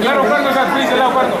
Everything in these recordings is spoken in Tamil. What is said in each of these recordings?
Claro, Carlos, please, allow Carlos.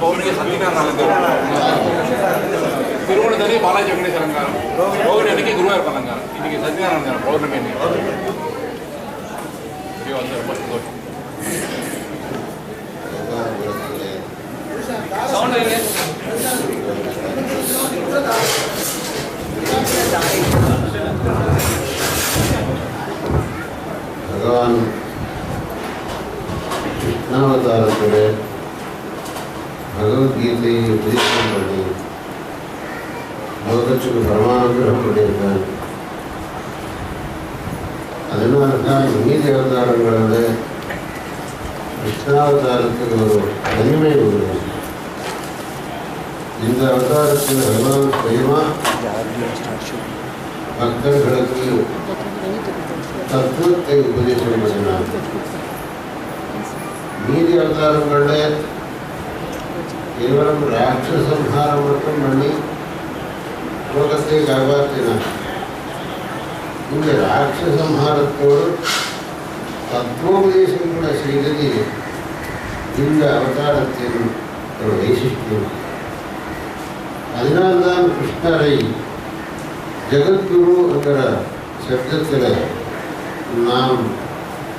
పౌర్ణిక Satyanarayana తిరుమలದಲ್ಲಿ Balaji Venkateswara గారు గౌరీకి గురువారు పలంగారు ఇన్నికి సత్యనారాయణ గారు పౌర్ణమి భగవాన్ कृष्णावतारत्वे பகவத்கீதையை உபதேசம் பண்ணி லோகத்துக்கு பரமானுகிரகம் பண்ணியிருக்கார். அதனால தான் நீதி அவதாரங்களோட கிருஷ்ணாவதாரத்துக்கு ஒரு தனிமை உண்டு. இந்த அவதாரத்தில் பகவான் சுயமா பக்தர்களுக்கு தத்துவத்தை உபதேசம் பண்ணினார். நீதி அவதாரங்களில் கேவலம் ராட்சசம்ஹாரம் மட்டும் பண்ணி லோகத்தை காப்பாற்றினார் இந்த ராட்சசம்ஹாரத்தோடு தத்துவோபதேசம் கூட செய்தது இந்த அவதாரத்தின் ஒரு வைசிஷ்டியம் அதனால்தான் கிருஷ்ணரை ஜெகத்குரு என்கிற சப்தத்தில் நாம்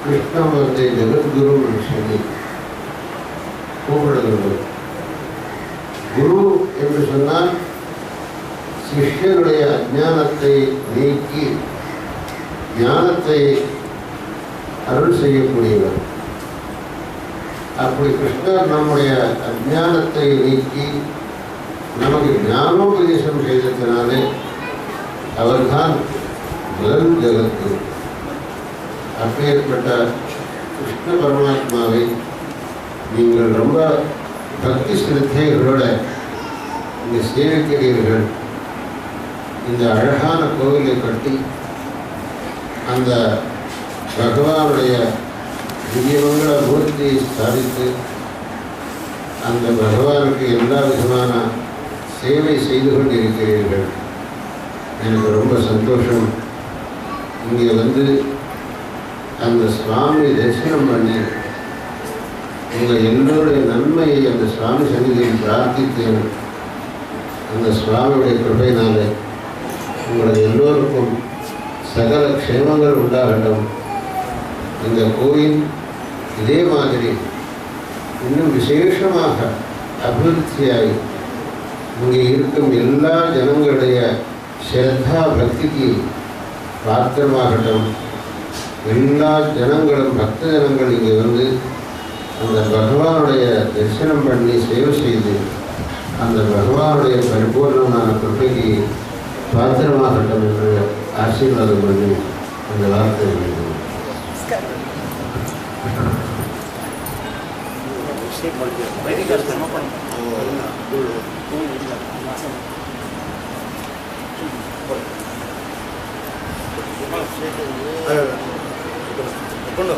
கிருஷ்ணன் வந்து ஜெகத்குரு என்று சொல்லி கூப்பிடுகின்றோம் குரு என்று சொன்னால் சிஷ்யனுடைய அஜானத்தை நீக்கி ஞானத்தை அருள் செய்யக்கூடியவர். அப்படி கிருஷ்ணர் நம்முடைய அஜானத்தை நீக்கி நமக்கு ஞானோபதேசம் செய்ததினாலே அவர்தான் முதல் ஜெகத்குரு அப்பேற்பட்ட கிருஷ்ண பரமாத்மாவை நீங்கள் ரொம்ப பக்தி சிரத்தைகளோட இங்கே சேவிக்கிறீர்கள் இந்த அழகான கோவிலை கட்டி அந்த பகவானுடைய திவ்யமங்கள மூர்த்தியை ஸ்தாபித்து அந்த பகவானுக்கு எல்லா விதமான சேவை செய்து கொண்டிருக்கிறீர்கள். எனக்கு ரொம்ப சந்தோஷம். இங்கே வந்து அந்த சுவாமி தரிசனம் பண்ணி உங்கள் எல்லோருடைய நன்மையை அந்த சுவாமி சன்னிதியில் பிரார்த்தித்தேன். அந்த சுவாமியுடைய கிருபையினாலே உங்களுடைய எல்லோருக்கும் சகல க்ஷேமங்கள் உண்டாகட்டும். இந்த கோயில் இதே மாதிரி இன்னும் விசேஷமாக அபிவிருத்தியாகி இங்கே இருக்கும் எல்லா ஜனங்களுடைய ஸ்ரத்தா பக்திக்கு பாத்திரமாகட்டும். எல்லா ஜனங்களும் பக்த ஜனங்கள் இங்கே வந்து அந்த பகவானுடைய தரிசனம் பண்ணி சேவை செய்து அந்த பகவானுடைய பரிபூர்ணமான கிருப்பைக்கு பாத்திரமாகட்டும் என்று ஆசீர்வாதம் பண்ணி அந்த வார்த்தை வேண்டும் ಕೊಂಡು